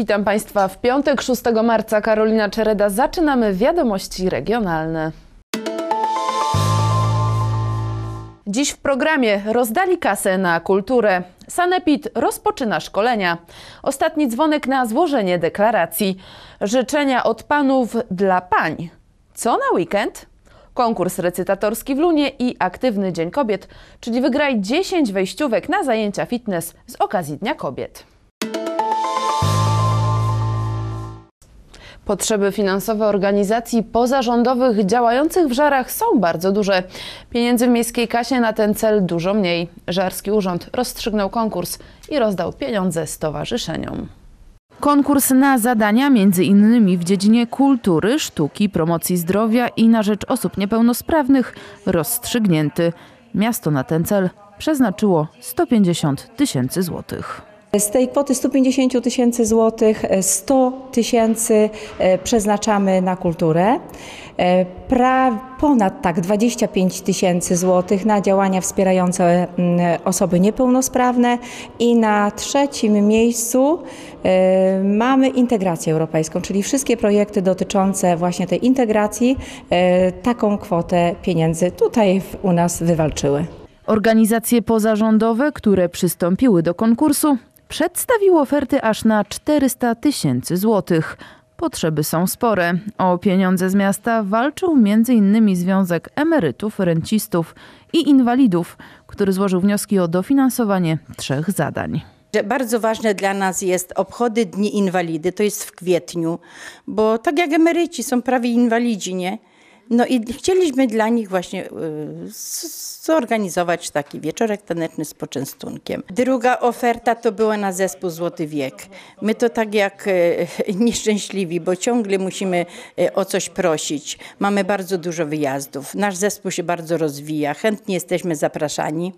Witam Państwa w piątek 6 marca. Karolina Czereda. Zaczynamy wiadomości regionalne. Dziś w programie rozdali kasę na kulturę. Sanepid rozpoczyna szkolenia. Ostatni dzwonek na złożenie deklaracji. Życzenia od panów dla pań. Co na weekend? Konkurs recytatorski w Lunie i aktywny Dzień Kobiet, czyli wygraj 10 wejściówek na zajęcia fitness z okazji Dnia Kobiet. Potrzeby finansowe organizacji pozarządowych działających w Żarach są bardzo duże. Pieniędzy w miejskiej kasie na ten cel dużo mniej. Żarski Urząd rozstrzygnął konkurs i rozdał pieniądze stowarzyszeniom. Konkurs na zadania m.in. w dziedzinie kultury, sztuki, promocji zdrowia i na rzecz osób niepełnosprawnych rozstrzygnięty. Miasto na ten cel przeznaczyło 150 tysięcy złotych. Z tej kwoty 150 tysięcy złotych 100 tysięcy e, przeznaczamy na kulturę. E, pra, ponad tak 25 tysięcy złotych na działania wspierające mm, osoby niepełnosprawne i na trzecim miejscu e, mamy integrację europejską, czyli wszystkie projekty dotyczące właśnie tej integracji taką kwotę pieniędzy tutaj u nas wywalczyły. Organizacje pozarządowe, które przystąpiły do konkursu, przedstawił oferty aż na 400 tysięcy złotych. Potrzeby są spore. O pieniądze z miasta walczył m.in. Związek Emerytów, Rencistów i Inwalidów, który złożył wnioski o dofinansowanie trzech zadań. Bardzo ważne dla nas jest obchody Dni Inwalidy, to jest w kwietniu, bo tak jak emeryci są prawie inwalidzi, nie? No i chcieliśmy dla nich właśnie y, zorganizować taki wieczorek taneczny z poczęstunkiem. Druga oferta to była na zespół Złoty Wiek. My to tak jak y, nieszczęśliwi, bo ciągle musimy y, o coś prosić. Mamy bardzo dużo wyjazdów. Nasz zespół się bardzo rozwija. Chętnie jesteśmy zapraszani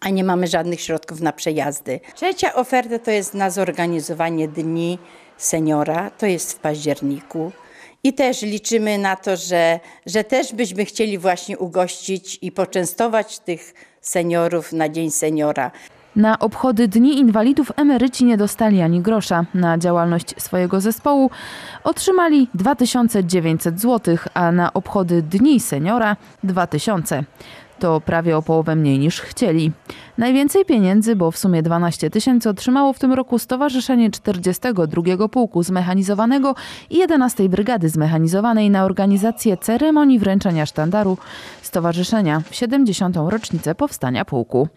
a nie mamy żadnych środków na przejazdy. Trzecia oferta to jest na zorganizowanie Dni Seniora, to jest w październiku. I też liczymy na to, że, że też byśmy chcieli właśnie ugościć i poczęstować tych seniorów na Dzień Seniora. Na obchody Dni Inwalidów emeryci nie dostali ani grosza. Na działalność swojego zespołu otrzymali 2900 zł, a na obchody Dni Seniora 2000. To prawie o połowę mniej niż chcieli. Najwięcej pieniędzy, bo w sumie 12 tysięcy otrzymało w tym roku Stowarzyszenie 42 Pułku Zmechanizowanego i 11 Brygady Zmechanizowanej na organizację ceremonii wręczenia sztandaru Stowarzyszenia w 70. rocznicę powstania pułku.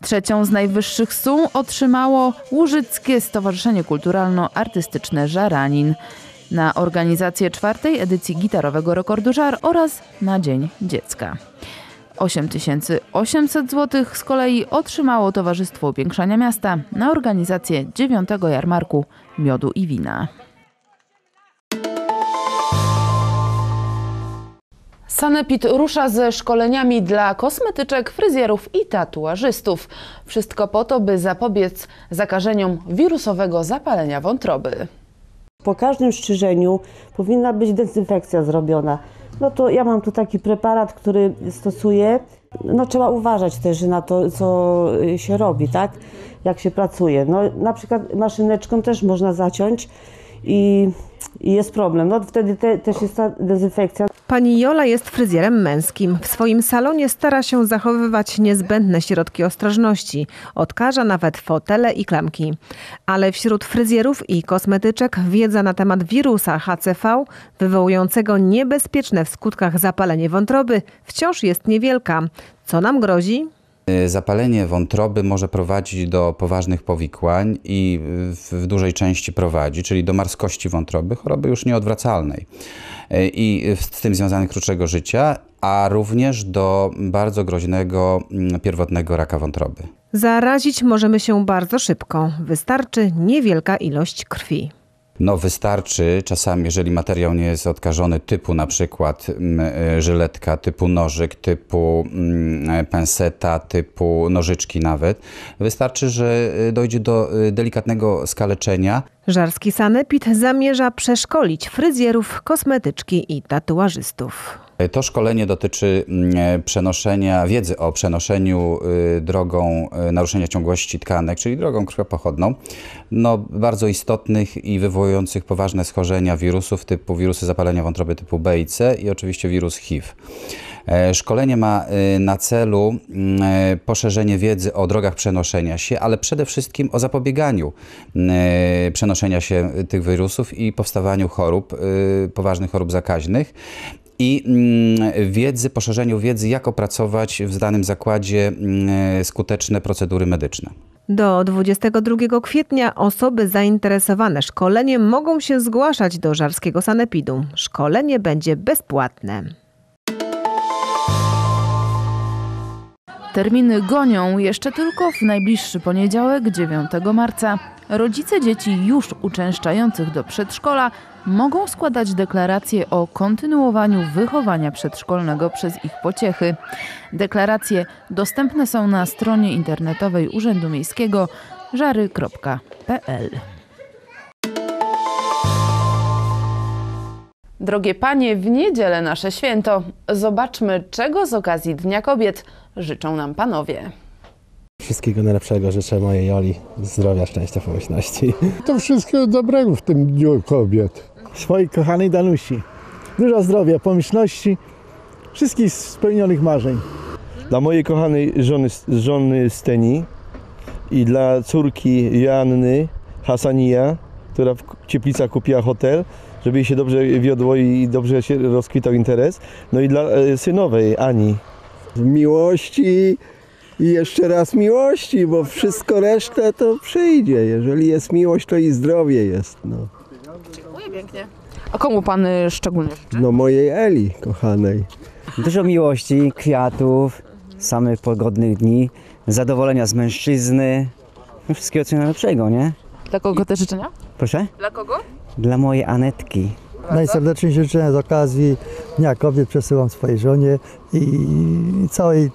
Trzecią z najwyższych sum otrzymało Łużyckie Stowarzyszenie Kulturalno-Artystyczne Żaranin na organizację czwartej edycji gitarowego rekordu żar oraz na Dzień Dziecka. 8800 zł z kolei otrzymało Towarzystwo Upiększania Miasta na organizację 9 jarmarku miodu i wina. Sanepid rusza ze szkoleniami dla kosmetyczek, fryzjerów i tatuażystów. Wszystko po to, by zapobiec zakażeniom wirusowego zapalenia wątroby. Po każdym strzyżeniu powinna być dezynfekcja zrobiona. No to ja mam tu taki preparat, który stosuję. No trzeba uważać też na to, co się robi, tak? Jak się pracuje. No na przykład maszyneczką też można zaciąć i, i jest problem. No wtedy te, też jest ta dezynfekcja. Pani Jola jest fryzjerem męskim. W swoim salonie stara się zachowywać niezbędne środki ostrożności. Odkaża nawet fotele i klamki. Ale wśród fryzjerów i kosmetyczek wiedza na temat wirusa HCV, wywołującego niebezpieczne w skutkach zapalenie wątroby, wciąż jest niewielka. Co nam grozi? Y, zapalenie wątroby może prowadzić do poważnych powikłań i w dużej części prowadzi, czyli do marskości wątroby, choroby już nieodwracalnej y, i z tym związanych krótszego życia, a również do bardzo groźnego mm, pierwotnego raka wątroby. Zarazić możemy się bardzo szybko. Wystarczy niewielka ilość krwi. No wystarczy czasami, jeżeli materiał nie jest odkażony typu na przykład mm, e, żyletka, typu nożyk, typu mm, penseta, typu nożyczki nawet, wystarczy, że e, dojdzie do e, delikatnego skaleczenia. Żarski Sanepid zamierza przeszkolić fryzjerów, kosmetyczki i tatuażystów. To szkolenie dotyczy mm, przenoszenia wiedzy o przenoszeniu y, drogą y, naruszenia ciągłości tkanek, czyli drogą krwiopochodną, no, bardzo istotnych i wywołujących poważne schorzenia wirusów typu wirusy zapalenia wątroby typu B i C i oczywiście wirus HIV. E, Szkolenie ma y, na celu mm, e, poszerzenie wiedzy o drogach przenoszenia się, ale przede wszystkim o zapobieganiu e, przenoszenia się tych wirusów i powstawaniu chorób, poważnych chorób zakaźnych i mm, wiedzy, poszerzeniu wiedzy, jak opracować w danym zakładzie mm, skuteczne procedury medyczne. Do 22 kwietnia osoby zainteresowane szkoleniem mogą się zgłaszać do Żarskiego Sanepidu. Szkolenie będzie bezpłatne. Terminy gonią jeszcze tylko w najbliższy poniedziałek, 9 marca. Rodzice dzieci już uczęszczających do przedszkola mogą składać deklaracje o kontynuowaniu wychowania przedszkolnego przez ich pociechy. Deklaracje dostępne są na stronie internetowej Urzędu Miejskiego żary.pl. Drogie panie, w niedzielę nasze święto. Zobaczmy, czego z okazji Dnia Kobiet życzą nam panowie. Wszystkiego najlepszego życzę mojej Joli, zdrowia, szczęścia, pomyślności. To wszystkiego dobrego w tym Dniu Kobiet. swojej kochanej Danusi. Dużo zdrowia, pomyślności, wszystkich spełnionych marzeń. Dla mojej kochanej żony, żony Steni i dla córki Joanny Hasanija, która w Cieplicach kupiła hotel, żeby jej się dobrze wiodło i dobrze się rozkwitał interes. No i dla e, synowej Ani. Miłości i jeszcze raz miłości, bo wszystko resztę to przyjdzie. Jeżeli jest miłość, to i zdrowie jest. No, A komu pan y, szczególnie życzy? no mojej Eli, kochanej. Dużo miłości, kwiatów, samych pogodnych dni, zadowolenia z mężczyzny, no wszystkiego co najlepszego, nie? Dla kogo te życzenia? Proszę? Dla kogo? Dla mojej Anetki. Najserdeczniejsze życzenia z okazji Dnia Kobiet przesyłam swojej żonie i całej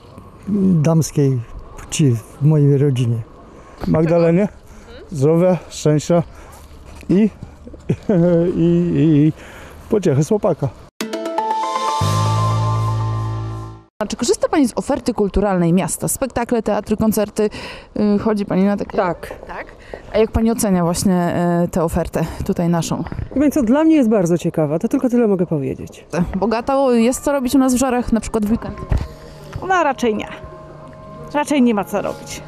damskiej płci w mojej rodzinie. Magdalenie, zdrowia, szczęścia i, i, i pociechy z chłopaka. A czy korzysta Pani z oferty kulturalnej miasta? Spektakle, teatry, koncerty? Y, Chodzi Pani na takie? Tak. Tak? A jak Pani ocenia właśnie y, tę ofertę tutaj naszą? Więc co dla mnie jest bardzo ciekawa, to tylko tyle mogę powiedzieć. Bogato jest co robić u nas w Żarach, na przykład w weekend? No raczej nie. Raczej nie ma co robić.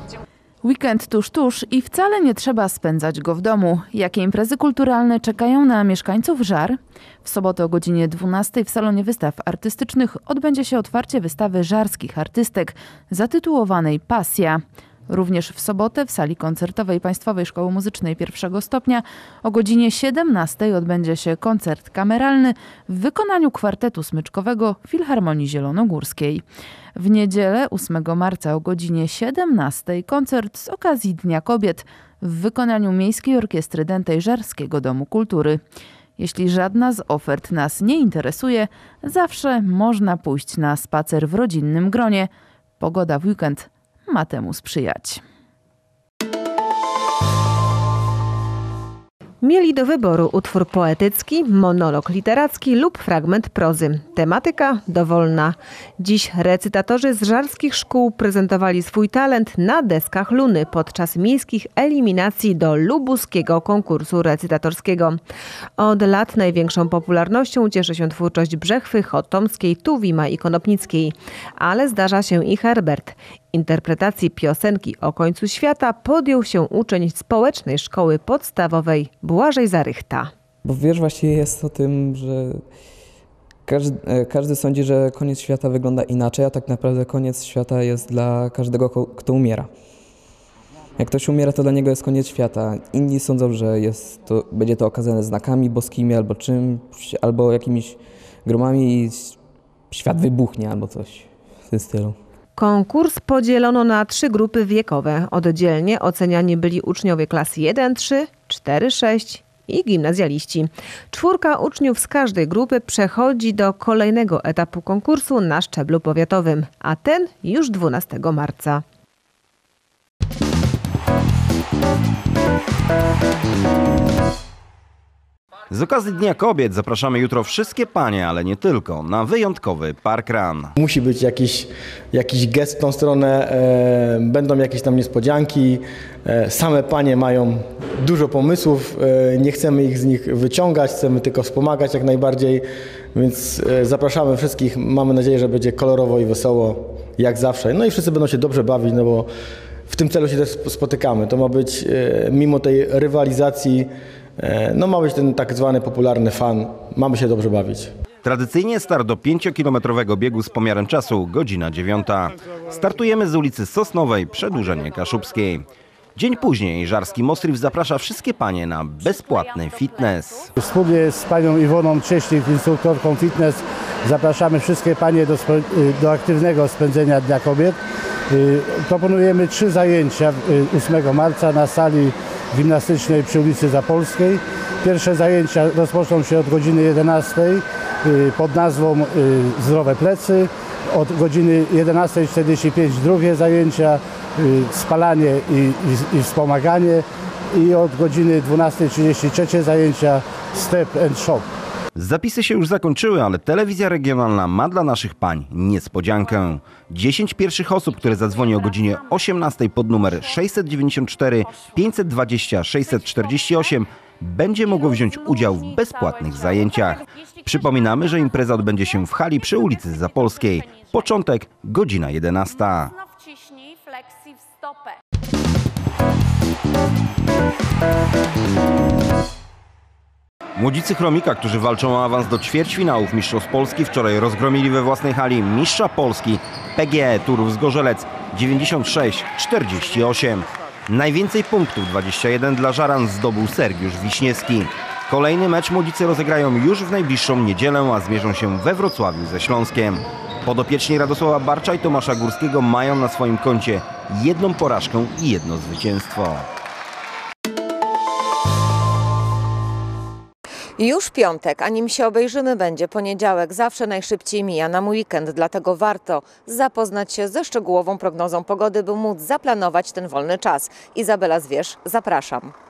Weekend tuż, tuż i wcale nie trzeba spędzać go w domu. Jakie imprezy kulturalne czekają na mieszkańców Żar? W sobotę o godzinie 12 w salonie wystaw artystycznych odbędzie się otwarcie wystawy żarskich artystek zatytułowanej Pasja. Również w sobotę w sali koncertowej Państwowej Szkoły Muzycznej pierwszego stopnia o godzinie 17 odbędzie się koncert kameralny w wykonaniu kwartetu smyczkowego Filharmonii Zielonogórskiej. W niedzielę 8 marca o godzinie 17 koncert z okazji Dnia Kobiet w wykonaniu Miejskiej Orkiestry Dętej Żarskiego Domu Kultury. Jeśli żadna z ofert nas nie interesuje, zawsze można pójść na spacer w rodzinnym gronie. Pogoda w weekend ma temu sprzyjać. Mieli do wyboru utwór poetycki, monolog literacki lub fragment prozy. Tematyka dowolna. Dziś recytatorzy z żarskich szkół prezentowali swój talent na deskach Luny podczas miejskich eliminacji do lubuskiego konkursu recytatorskiego. Od lat największą popularnością cieszy się twórczość Brzechwy, Chotomskiej, Tuwima i Konopnickiej. Ale zdarza się i Herbert. Interpretacji piosenki o końcu świata podjął się uczeń społecznej szkoły podstawowej Błażej Zarychta. Bo wiersz właściwie jest o tym, że każdy, e, każdy sądzi, że koniec świata wygląda inaczej, a tak naprawdę koniec świata jest dla każdego, kto umiera. Jak ktoś umiera, to dla niego jest koniec świata. Inni sądzą, że jest to, będzie to okazane znakami boskimi albo czymś, albo jakimiś gromami i świat wybuchnie albo coś w tym stylu. Konkurs podzielono na trzy grupy wiekowe. Oddzielnie oceniani byli uczniowie klas 1, 3, 4, 6 i gimnazjaliści. Czwórka uczniów z każdej grupy przechodzi do kolejnego etapu konkursu na szczeblu powiatowym, a ten już 12 marca. Z okazji Dnia Kobiet zapraszamy jutro wszystkie panie, ale nie tylko, na wyjątkowy park run. Musi być jakiś, jakiś gest w tą stronę, e, będą jakieś tam niespodzianki. E, same panie mają dużo pomysłów, e, nie chcemy ich z nich wyciągać, chcemy tylko wspomagać jak najbardziej, więc e, zapraszamy wszystkich. Mamy nadzieję, że będzie kolorowo i wesoło, jak zawsze. No i wszyscy będą się dobrze bawić, no bo w tym celu się też spotykamy. To ma być, e, mimo tej rywalizacji, no ma być ten tak zwany popularny fan. Mamy się dobrze bawić. Tradycyjnie start do 5-kilometrowego biegu z pomiarem czasu, godzina 9. Startujemy z ulicy Sosnowej, przedłużenie Kaszubskiej. Dzień później Żarski Mostriw zaprasza wszystkie panie na bezpłatny fitness. Wspólnie z panią Iwoną Cieślik, instruktorką fitness, zapraszamy wszystkie panie do, y, do aktywnego spędzenia Dnia Kobiet. Y, Proponujemy trzy zajęcia y, 8 marca na sali gimnastycznej przy ulicy Zapolskiej. Pierwsze zajęcia rozpoczną się od godziny 11 y, pod nazwą y, Zdrowe plecy. Od godziny 11.45 drugie zajęcia y, spalanie i, i, i wspomaganie i od godziny 12.30 trzecie zajęcia Step and Shop. Zapisy się już zakończyły, ale telewizja regionalna ma dla naszych pań niespodziankę. 10 pierwszych osób, które zadzwoni o godzinie 18 pod numer 694 520 648 będzie mogło wziąć udział w bezpłatnych zajęciach. Przypominamy, że impreza odbędzie się w hali przy ulicy Zapolskiej. Początek godzina 11. Wciśnij flexi w stopę. Młodzicy Chromika, którzy walczą o awans do ćwierćfinałów Mistrzostw Polski, wczoraj rozgromili we własnej hali Mistrza Polski PGE Turów Zgorzelec 96-48. Najwięcej punktów 21 dla Żaran zdobył Sergiusz Wiśniewski. Kolejny mecz młodzicy rozegrają już w najbliższą niedzielę, a zmierzą się we Wrocławiu ze Śląskiem. Podopieczni Radosława Barcza i Tomasza Górskiego mają na swoim koncie jedną porażkę i jedno zwycięstwo. Już piątek, a nim się obejrzymy, będzie poniedziałek. Zawsze najszybciej mija nam weekend, dlatego warto zapoznać się ze szczegółową prognozą pogody, by móc zaplanować ten wolny czas. Izabela Zwierz, zapraszam.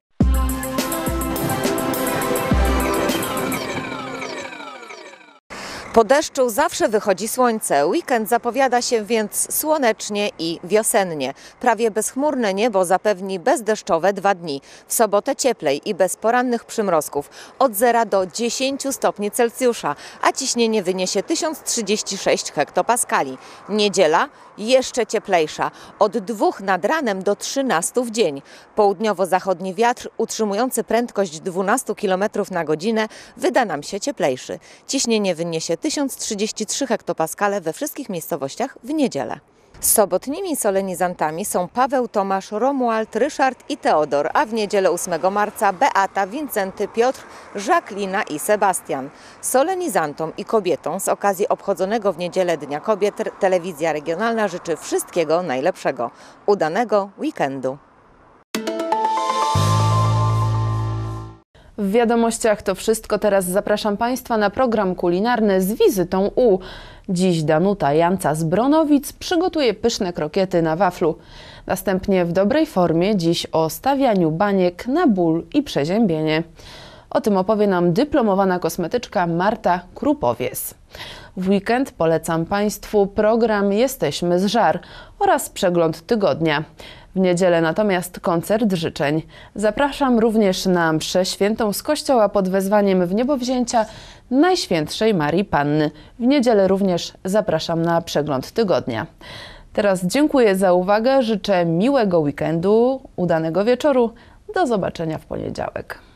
Po deszczu zawsze wychodzi słońce. Weekend zapowiada się więc słonecznie i wiosennie. Prawie bezchmurne niebo zapewni bezdeszczowe dwa dni. W sobotę cieplej i bez porannych przymrozków. Od 0 do 10 stopni Celsjusza, a ciśnienie wyniesie 1036 hektopaskali. Niedziela jeszcze cieplejsza. Od 2 nad ranem do 13 w dzień. Południowo-zachodni wiatr utrzymujący prędkość 12 km na godzinę wyda nam się cieplejszy. Ciśnienie wyniesie 1033 hektopaskale we wszystkich miejscowościach w niedzielę. Sobotnimi solenizantami są Paweł, Tomasz, Romuald, Ryszard i Teodor, a w niedzielę 8 marca Beata, Wincenty, Piotr, Żaklina i Sebastian. Solenizantom i kobietom z okazji obchodzonego w niedzielę Dnia Kobiet telewizja regionalna życzy wszystkiego najlepszego. Udanego weekendu. W wiadomościach to wszystko. Teraz zapraszam Państwa na program kulinarny z wizytą u. Dziś Danuta Janca z Bronowic przygotuje pyszne krokiety na waflu. Następnie w dobrej formie dziś o stawianiu baniek na ból i przeziębienie. O tym opowie nam dyplomowana kosmetyczka Marta Krupowiec. W weekend polecam Państwu program Jesteśmy z Żar oraz przegląd tygodnia. W niedzielę natomiast koncert życzeń. Zapraszam również na mszę świętą z kościoła pod wezwaniem w niebowzięcia Najświętszej Marii Panny. W niedzielę również zapraszam na przegląd tygodnia. Teraz dziękuję za uwagę, życzę miłego weekendu, udanego wieczoru. Do zobaczenia w poniedziałek.